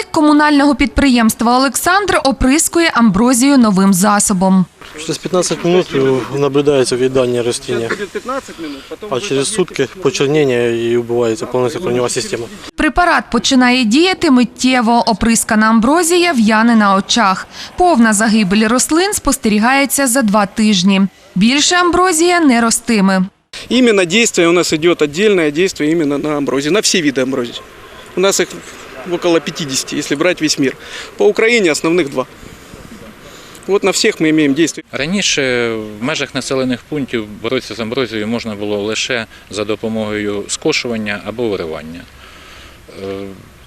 Керівник комунального підприємства Олександр оприскує амброзію новим засобом. Через 15 минут э, наблюдается въедание растения, Будет 15 минут, потом а вы через побьете сутки почернение и убывается полностью корневая система. Препарат починає діяти миттєво. Оприскана амброзія в'яне на очах. Повна загибель рослин спостерігається за два тижні. Більше амброзія не ростиме. Именно действие у нас идет отдельное действие именно на амброзии, на все виды амброзии. У нас их около 50, если брать весь мир. По Украине основных два. Вот на всіх ми маємо действие. Раніше в межах населених пунктів боротися з амброзією можна було лише за допомогою скошування або виривання. Е,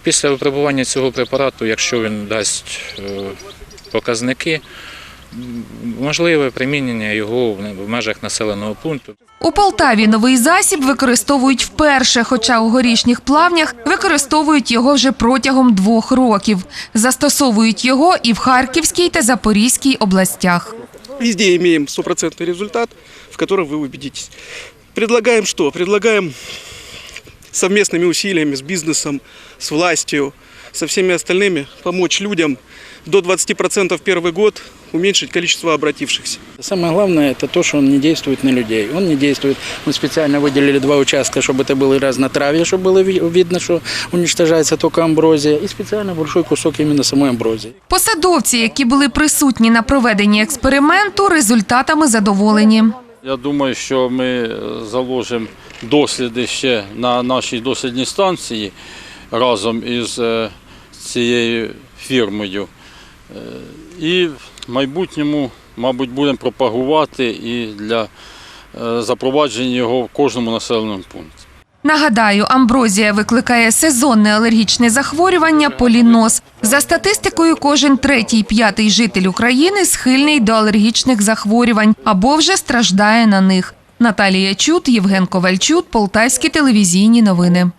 Після випробування цього препарату, якщо він дасть е, показники, можливе примінення його в в межах населеного пункту. У Полтаві новий засіб використовують вперше, хоча у горішніх плавнях використовують його вже протягом двох років. Застосовують його і в Харківській та Запорізькій областях. Везде имеем стопроцентный результат, в котором вы убедитесь. Предлагаем что? Предлагаем совместными усилиями с бизнесом, с властью, со всеми остальными помочь людям до 20% первый год уменьшить количество обратившихся. Самое главное это то, что он не действует на людей. Он не действует. Мы специально выделили два участка, чтобы это было и разнотравье, чтобы было ви- видно, что уничтожается только амброзия, и специально большой кусок именно самой амброзии. Посадовці, які були присутні на проведенні експерименту, результатами задоволені. Я думаю, що ми е, заложимо досліди ще на нашій дослідній станції разом із е, цією фірмою. Е, І в майбутньому, мабуть, будемо пропагувати і для е, запровадження його в кожному населеному пункті. Нагадаю, амброзія викликає сезонне алергічне захворювання поліноз. За статистикою, кожен третій п'ятий житель України схильний до алергічних захворювань або вже страждає на них. Наталія Чут, Євген Ковальчук, Полтавські телевізійні новини.